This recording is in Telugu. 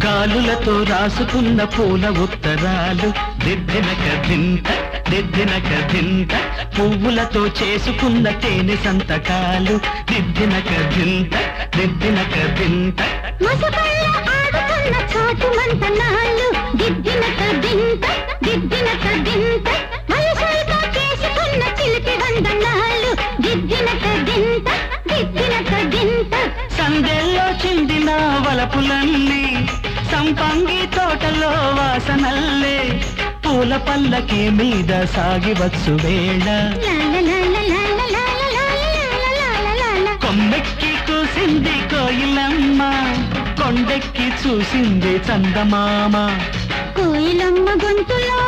గాలులతో రాసుకున్న పూల ఉత్తరాలు దిద్దినక దింత దిద్దినక దింత పువ్వులతో చేసుకున్న తేనె సంతకాలు దిద్దినక దింత దిద్దినక దింత దిద్దిన కదింత దిద్దిన కదింత వయసులతో చేసుకున్న చిలిపి వందనాలు దిద్దిన కదింత దిద్దిన కదింత సందెల్లో చిందిన వలపులన్నీ సంపంగి తోటలో వాసనల్లే. పూల పల్లకి మీద సాగివచ్చు వేళ. కొమ్మెక్కి కూసింది కోయిలమ్మ. కొండెక్కి చూసింది చందమామ. కోయిలమ్మ గొంతులో